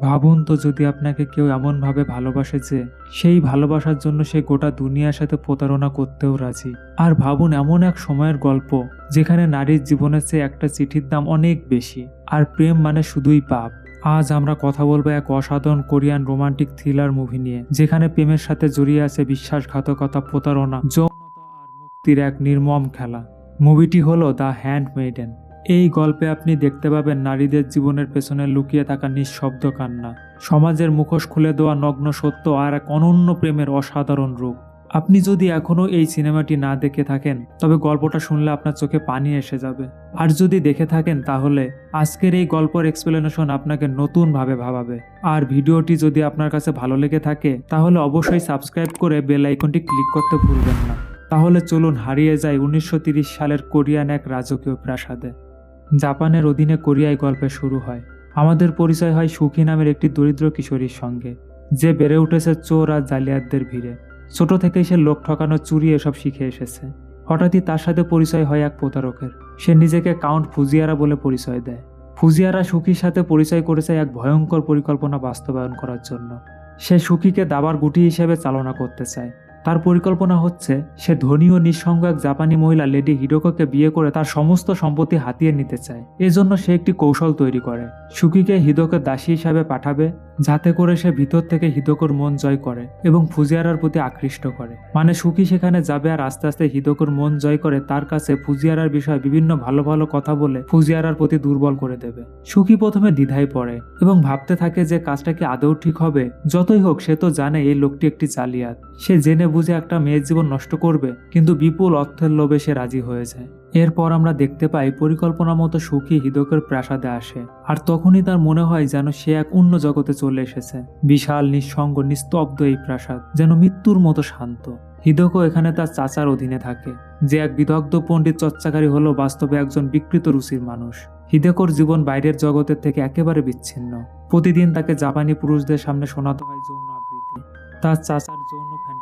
ভাবুন তো যদি আপনাকে কেউ এমনভাবে ভালোবাসে যে সেই ভালোবাসার জন্য সে গোটা দুনিয়ার সাথে প্রতারণা করতেও রাজি। আর ভাবুন এমন এক সময়ের গল্প যেখানে নারীর জীবনের চেয়ে একটা চিঠির দাম অনেক বেশি। আর প্রেম মানে শুধুই পাপ। আজ আমরা কথা বলব এক অসাধারণ কোরিয়ান রোমান্টিক থ্রিলার মুভি নিয়ে, যেখানে প্রেমের সাথে জড়িয়ে আছে বিশ্বাসঘাতকতা, প্রতারণা, যৌনতা আর মুক্তির এক নির্মম খেলা। মুভিটি হলো দ্য হ্যান্ড মেডেন এই গল্পে আপনি দেখতে পাবেন নারীদের জীবনের পেছনে লুকিয়ে থাকা নিঃশব্দ কান্না। সমাজের মুখোশ খুলে দেওয়া নগ্ন সত্য আর এক অনন্য প্রেমের অসাধারণ রূপ। আপনি যদি এখনও এই সিনেমাটি না দেখে থাকেন, তবে গল্পটা শুনলে আপনার চোখে পানি এসে যাবে। আর যদি দেখে থাকেন, তাহলে আজকের এই গল্পের এক্সপ্লেনেশন আপনাকে নতুনভাবে ভাবাবে। আর ভিডিওটি যদি আপনার কাছে ভালো লেগে থাকে, তাহলে অবশ্যই সাবস্ক্রাইব করে বেল আইকনটি ক্লিক করতে ভুলবেন না। তাহলে চলুন হারিয়ে যায় উনিশশো সালের কোরিয়ান এক রাজকীয় প্রাসাদে। জাপানের অধীনে কোরিয়ায় গল্পে শুরু হয়। আমাদের পরিচয় হয় সুখী নামের একটি দরিদ্র কিশোরীর সঙ্গে, যে বেড়ে উঠেছে চোর আর জালিয়াতদের ভিড়ে। ছোট থেকেই সে লোক ঠকানো চুরি এসব শিখে এসেছে। হঠাৎই তার সাথে পরিচয় হয় এক প্রতারকের। সে নিজেকে কাউন্ট ফুজিয়ারা বলে পরিচয় দেয়। ফুজিয়ারা সুখীর সাথে পরিচয় করেছে এক ভয়ঙ্কর পরিকল্পনা বাস্তবায়ন করার জন্য। সে সুখীকে দাবার গুটি হিসেবে চালনা করতে চায়। তার পরিকল্পনা হচ্ছে, সে ধনী ও নিঃসঙ্গ এক জাপানি মহিলা লেডি হিডোকোকে বিয়ে করে তার সমস্ত সম্পত্তি হাতিয়ে নিতে চায়। এজন্য সে একটি কৌশল তৈরি করে। সুকিকে হিদোকের দাসী হিসাবে পাঠাবে, যাতে করে সে ভিতর থেকে হিদোকোর মন জয় করে এবং ফুজিয়ারার প্রতি আকৃষ্ট করে। মানে সুকি সেখানে যাবে আর আস্তে আস্তে হিদোকোর মন জয় করে তার কাছে ফুজিয়ারার বিষয়ে বিভিন্ন ভালো ভালো কথা বলে ফুজিয়ারার প্রতি দুর্বল করে দেবে। সুকি প্রথমে দ্বিধায় পড়ে এবং ভাবতে থাকে যে কাজটা কি আদৌ ঠিক হবে। যতই হোক, সে তো জানে এই লোকটি একটি জালিয়াত। সে জেনে বুঝে একটা মেয়ের জীবন নষ্ট করবে, কিন্তু বিপুল অর্থের লোভে সে রাজি হয়ে যায়। এরপর আমরা দেখতে পাই পরিকল্পনা মতো সুখী হিদকের প্রাসাদে আসে, আর তখনই তার মনে হয় যেন সে এক অন্য জগতে চলে এসেছে। বিশাল, নিঃসঙ্গ, নিস্তব্ধ এই প্রাসাদ যেন মৃত্যুর মতো শান্ত। হিদকও এখানে তার চাচার অধীনে থাকে, যে এক বিদগ্ধ পণ্ডিত চর্চাকারী হলো বাস্তবে একজন বিকৃত রুচির মানুষ। হিদেকর জীবন বাইরের জগতের থেকে একেবারে বিচ্ছিন্ন। প্রতিদিন তাকে জাপানি পুরুষদের সামনে শোনাতে হয় যৌন আবৃত্তি। তার চাচার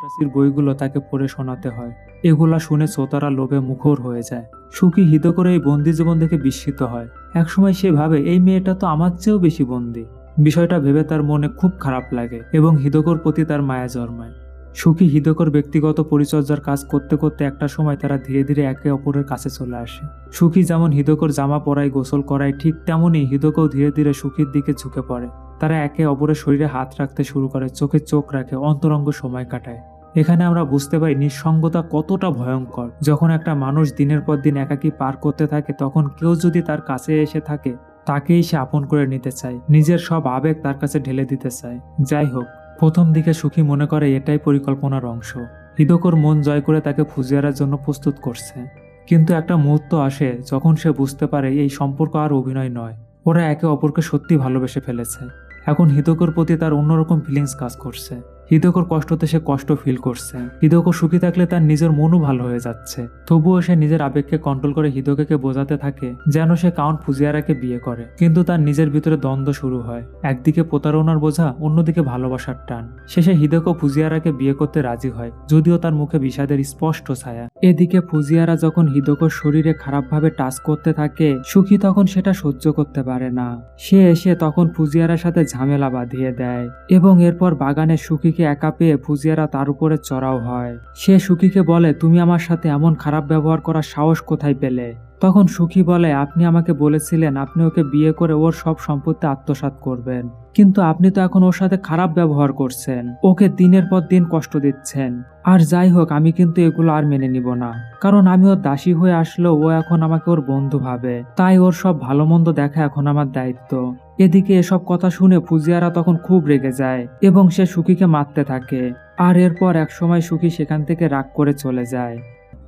যৌন ফ্যান্টাসির বইগুলো তাকে পড়ে শোনাতে হয়। এগুলা শুনে শ্রোতারা লোভে মুখর হয়ে যায়। সুখী হিত করে এই বন্দি জীবন দেখে বিস্মিত হয়। একসময় সে ভাবে, এই মেয়েটা তো আমার চেয়েও বেশি বন্দি। বিষয়টা ভেবে তার মনে খুব খারাপ লাগে এবং হিদকর প্রতি তার মায়া জন্মায়। সুখী হিদকর ব্যক্তিগত পরিচর্যার কাজ করতে করতে একটা সময় তারা ধীরে ধীরে একে অপরের কাছে চলে আসে। সুখী যেমন হিদকর জামা পরায়, গোসল করায়, ঠিক তেমনই হিদকও ধীরে ধীরে সুখীর দিকে ঝুঁকে পড়ে। তারা একে অপরের শরীরে হাত রাখতে শুরু করে, চোখে চোখ রাখে, অন্তরঙ্গ সময় কাটায়। এখানে আমরা বুঝতে পারি নিঃসঙ্গতা কতটা ভয়ঙ্কর। যখন একটা মানুষ দিনের পর দিন একাকী পার করতে থাকে, তখন কেউ যদি তার কাছে এসে থাকে, তাকেই সে আপন করে নিতে চায়। নিজের সব আবেগ তার কাছে ঢেলে দিতে চায়। যাই হোক, প্রথম দিকে সুখী মনে করে এটাই পরিকল্পনার অংশ। হৃদকর মন জয় করে তাকে ফুজিয়ারার জন্য প্রস্তুত করছে। কিন্তু একটা মুহূর্ত আসে যখন সে বুঝতে পারে এই সম্পর্ক আর অভিনয় নয়। ওরা একে অপরকে সত্যি ভালোবেসে ফেলেছে। এখন হিদকর প্রতি তার অন্যরকম ফিলিংস কাজ করছে। হৃদকর কষ্টতে সে কষ্ট ফিল করছে। হৃদকর সুখী থাকলে তার নিজের মনও ভালো হয়ে যাচ্ছে। তবুও সে নিজের আবেগকে কন্ট্রোল করে হৃদকে বোঝাতে থাকে, যেন সে কাউন্ট ফুজিয়ারাকে বিয়ে করে। কিন্তু তার নিজের ভিতরে দ্বন্দ্ব শুরু হয়। একদিকে প্রতারণার বোঝা, অন্যদিকে ভালোবাসার টান। শেষে হৃদকও ফুজিয়ারাকে বিয়ে করতে রাজি হয়, যদিও তার মুখে বিষাদের স্পষ্ট ছায়া। এদিকে ফুজিয়ারা যখন হৃদকর শরীরে খারাপভাবে টাচ করতে থাকে, সুখী তখন সেটা সহ্য করতে পারে না। সে এসে তখন ফুজিয়ারার সাথে ঝামেলা বাঁধিয়ে দেয় এবং এরপর বাগানে সুখীকে একা পেয়ে ফুজিয়ারা তার উপরে চড়াও হয়। সে সুখীকে বলে, তুমি আমার সাথে এমন খারাপ ব্যবহার করার সাহস কোথায় পেলে? তখন সুখী বলে, আপনি আমাকে বলেছিলেন আপনি ওকে বিয়ে করে ওর সব সম্পত্তি আত্মসাৎ করবেন। কিন্তু আপনি তো এখন ওর সাথে খারাপ ব্যবহার করছেন। ওকে দিনের পর দিন কষ্ট দিচ্ছেন। আর যাই হোক, আমি কিন্তু এগুলো আর মেনে নিব না। কারণ আমি ওর দাসী হয়ে আসলেও ও এখন আমাকে ওর বন্ধু ভাবে। তাই ওর সব ভালো মন্দ দেখা এখন আমার দায়িত্ব। এদিকে এসব কথা শুনে ফুজিয়ারা তখন খুব রেগে যায় এবং সে সুখীকে মারতে থাকে। আর এরপর একসময় সুখী সেখান থেকে রাগ করে চলে যায়।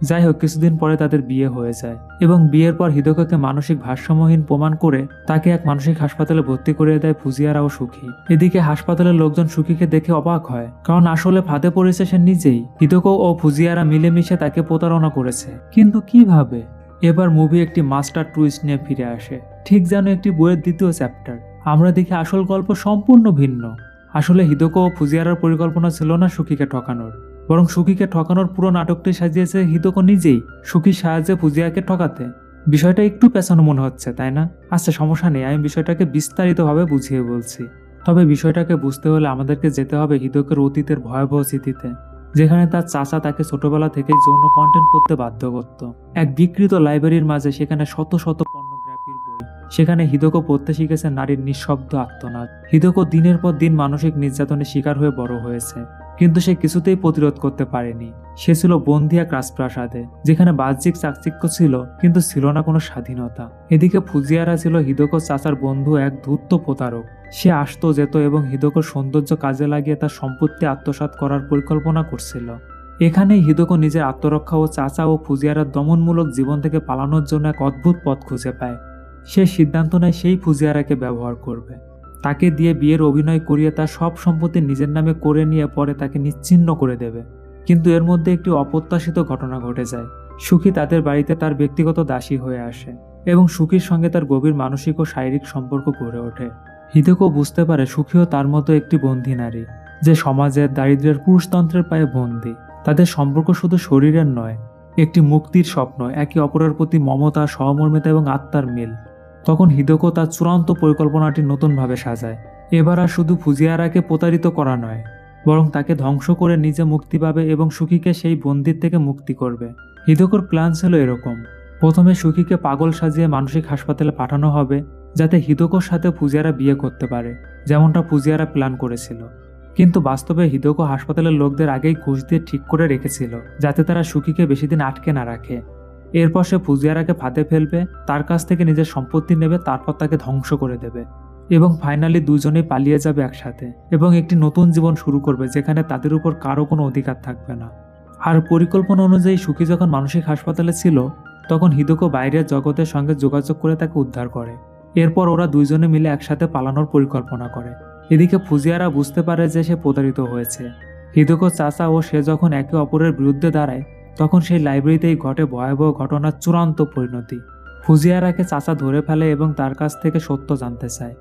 যাই হোক, কিছুদিন পরে তাদের বিয়ে হয়ে যায় এবং বিয়ের পর হিদোকাকে মানসিক ভারসাম্যহীন প্রমাণ করে তাকে এক মানসিক হাসপাতালে ভর্তি করে দেয় ফুজিয়ারা ও সুখী। এদিকে হাসপাতালের লোকজন সুখীকে দেখে অবাক হয়, কারণ আসলে ফাঁদে পড়েছে সে নিজেই। হিদোকো ও ফুজিয়ারা মিলেমিশে তাকে প্রতারণা করেছে। কিন্তু কীভাবে? এবার মুভি একটি মাস্টার টুইস্ট নিয়ে ফিরে আসে। ঠিক যেন একটি বইয়ের দ্বিতীয় চ্যাপ্টার। আমরা দেখি আসল গল্প সম্পূর্ণ ভিন্ন। আসলে হিদোকো ও ফুজিয়ারার পরিকল্পনা ছিল না সুখীকে ঠকানোর। বরং সুখীকে ঠকানোর পুরো নাটকটি সাজিয়েছে হিদোকো নিজেই, সুখীর সাহায্যে ফুজিয়াকে ঠকাতে। বিষয়টা একটু পেছানো মনে হচ্ছে, তাই না? আচ্ছা সমস্যা নেই, আমি বিষয়টাকে বিস্তারিতভাবে বুঝিয়ে বলছি। তবে বিষয়টাকে বুঝতে হলে আমাদেরকে যেতে হবে হিদকের অতীতের ভয়াবহ স্মৃতিতে, যেখানে তার চাচা তাকে ছোটবেলা থেকেই যৌন কন্টেন্ট করতে বাধ্য করত। এক বিকৃত লাইব্রেরির মাঝে সেখানে শত শত সেখানে হিদকো পড়তে শিখেছে নারীর নিঃশব্দ আত্মনাদ। হিদকো দিনের পর দিন মানসিক নির্যাতনের শিকার হয়ে বড় হয়েছে। কিন্তু সে কিছুতেই প্রতিরোধ করতে পারেনি। সে ছিল বন্দি এক রাজপ্রাসাদে, যেখানে বাহ্যিক চাকচিক্য ছিল, কিন্তু ছিল না কোনো স্বাধীনতা। এদিকে ফুজিয়ারা ছিল হিদকো চাচার বন্ধু এক ধূর্ত প্রতারক। সে আসতো, যেত এবং হিদকোর সৌন্দর্য কাজে লাগিয়ে তার সম্পত্তি আত্মসাৎ করার পরিকল্পনা করছিল। এখানেই হিদকো নিজের আত্মরক্ষা ও চাচা ও ফুজিয়ারার দমনমূলক জীবন থেকে পালানোর জন্য এক অদ্ভুত পথ খুঁজে পায়। সে সিদ্ধান্ত নেয় সেই ফুজিয়ারাকে ব্যবহার করবে। তাকে দিয়ে বিয়ের অভিনয় করিয়ে তার সব সম্পত্তি নিজের নামে করে নিয়ে পরে তাকে নিশ্চিহ্ন করে দেবে। কিন্তু এর মধ্যে একটি অপ্রত্যাশিত ঘটনা ঘটে যায়। সুখী তাদের বাড়িতে তার ব্যক্তিগত দাসী হয়ে আসে এবং সুখীর সঙ্গে তার গভীর মানসিক ও শারীরিক সম্পর্ক গড়ে ওঠে। হিদেকো বুঝতে পারে সুখীও তার মতো একটি বন্দী নারী, যে সমাজের দারিদ্র্যের পুরুষতন্ত্রের পায়ে বন্দী। তাদের সম্পর্ক শুধু শরীরের নয়, একটি মুক্তির স্বপ্ন, একে অপরের প্রতি মমতা, সহমর্মিতা এবং আত্মার মিল। তখন হিদোকো তার চূড়ান্ত পরিকল্পনাটি নতুনভাবে সাজায়। এবার আর শুধু ফুজিয়ারাকে প্রতারিত করা নয়, বরং তাকে ধ্বংস করে নিজে মুক্তি পাবে এবং সুখীকে সেই বন্দির থেকে মুক্তি করবে। হিদোকোর প্ল্যান ছিল এরকম। প্রথমে সুখীকে পাগল সাজিয়ে মানসিক হাসপাতালে পাঠানো হবে, যাতে হিদোকোর সাথে ফুজিয়ারা বিয়ে করতে পারে, যেমনটা ফুজিয়ারা প্ল্যান করেছিল। কিন্তু বাস্তবে হিদোকো হাসপাতালের লোকদের আগেই ঘুষ দিয়ে ঠিক করে রেখেছিল, যাতে তারা সুখীকে বেশি দিন আটকে না রাখে। এরপর সে ফুজিয়ারাকে ফাঁদে ফেলবে, তার কাছ থেকে নিজের সম্পত্তি নেবে, তারপর তাকে ধ্বংস করে দেবে এবং ফাইনালি দুজনেই পালিয়ে যাবে একসাথে এবং একটি নতুন জীবন শুরু করবে যেখানে তাদের উপর কারও কোনো অধিকার থাকবে না। আর পরিকল্পনা অনুযায়ী সুখী যখন মানসিক হাসপাতালে ছিল, তখন হিদোকো বাইরের জগতের সঙ্গে যোগাযোগ করে তাকে উদ্ধার করে। এরপর ওরা দুইজনে মিলে একসাথে পালানোর পরিকল্পনা করে। এদিকে ফুজিয়ারা বুঝতে পারে যে সে প্রতারিত হয়েছে। হিদোকো চাচা ও সে যখন একে অপরের বিরুদ্ধে দাঁড়ায় তখন সেই লাইব্রেরিতেই ঘটে ভয়াবহ ঘটনার চূড়ান্ত পরিণতি। ফুজিয়ারাকে চাচা ধরে ফেলে এবং তার কাছ থেকে সত্য জানতে চায়।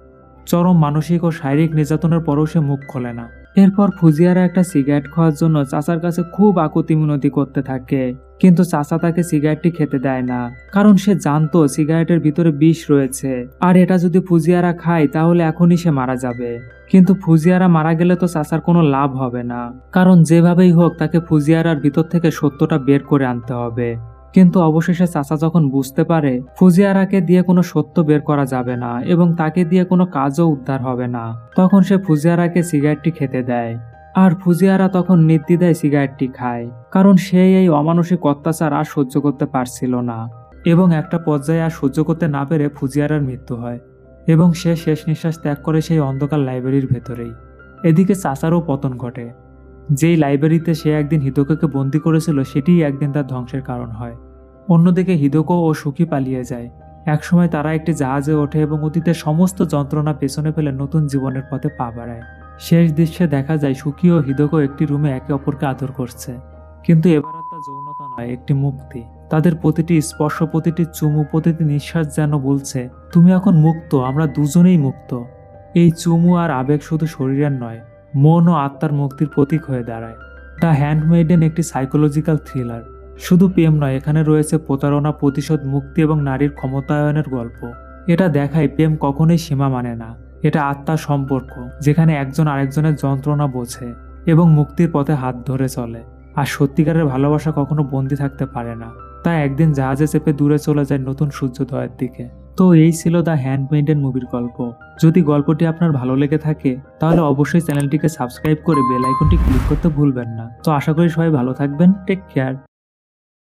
চরম মানসিক ও শারীরিক নির্যাতনের পরও সে মুখ খোলে না। এরপর ফুজিয়ারা একটা সিগারেট খাওয়ার জন্য চাচার কাছে খুব আকুতি মিনতি করতে থাকে। কিন্তু চাচা তাকে সিগারেটটি খেতে দেয় না। কারণ সে জানতো সিগারেটের ভিতরে বিষ রয়েছে। আর এটা যদি ফুজিয়ারা খায়, তাহলে এখনই সে মারা যাবে। কিন্তু ফুজিয়ারা মারা গেলে তো চাচার কোনো লাভ হবে না। কারণ যেভাবেই হোক, তাকে ফুজিয়ারার ভিতর থেকে সত্যটা বের করে আনতে হবে। কিন্তু অবশেষে চাচা যখন বুঝতে পারে, ফুজিয়ারাকে দিয়ে কোনো সত্য বের করা যাবে না এবং তাকে দিয়ে কোনো কাজও উদ্ধার হবে না, তখন সে ফুজিয়ারাকে সিগারেটটি খেতে দেয়। আর ফুজিয়ারা তখন নির্দ্বিধায় সিগারেটটি খায়, কারণ সে এই অমানসিক অত্যাচার আর সহ্য করতে পারছিল না। এবং একটা পর্যায়ে আর সহ্য করতে না পেরে ফুজিয়ারার মৃত্যু হয়, এবং সে শেষ নিঃশ্বাস ত্যাগ করে সেই অন্ধকার লাইব্রেরির ভেতরেই। এদিকে চাচারও পতন ঘটে। যেই লাইব্রেরিতে সে একদিন হিদোকোকে বন্দি করেছিল, সেটিই একদিন তার ধ্বংসের কারণ হয়। অন্যদিকে হিদোকো ও সুখী পালিয়ে যায়। একসময় তারা একটি জাহাজে ওঠে এবং অতীতের সমস্ত যন্ত্রণা পেছনে ফেলে নতুন জীবনের পথে পা বাড়ায়। শেষ দৃশ্যে দেখা যায়, সুখী ও হিদোকো একটি রুমে একে অপরকে আদর করছে। কিন্তু এবার আর তা যৌনতা নয়, একটি মুক্তি। তাদের প্রতিটি স্পর্শ, প্রতিটি চুমু, প্রতিটি নিঃশ্বাস যেন বলছে, তুমি এখন মুক্ত, আমরা দুজনেই মুক্ত। এই চুমু আর আবেগ শুধু শরীরের নয় মন ও আত্মার মুক্তির প্রতীক হয়ে দাঁড়ায়। দ্য হ্যান্ডমেডেন একটি সাইকোলজিক্যাল থ্রিলার। শুধু প্রেম নয়, এখানে রয়েছে প্রতারণা, প্রতিশোধ, মুক্তি এবং নারীর ক্ষমতায়নের গল্প। এটা দেখায় প্রেম কখনোই সীমা মানে না। এটা আত্মার সম্পর্ক, যেখানে একজন আরেকজনের যন্ত্রণা বোঝে এবং মুক্তির পথে হাত ধরে চলে। আর সত্যিকারের ভালোবাসা কখনো বন্দি থাকতে পারে না। তাই একদিন জাহাজে চেপে দূরে চলে যায় নতুন সূর্যোদয়ের দিকে। তো এই ছিল দ্য হ্যান্ডমেডেন মুভির গল্প। যদি গল্পটি আপনার ভালো লেগে থাকে, তাহলে অবশ্যই চ্যানেলটিকে সাবস্ক্রাইব করে বেল আইকনটি ক্লিক করতে ভুলবেন না। তো আশা করি সবাই ভালো থাকবেন, টেক কেয়ার।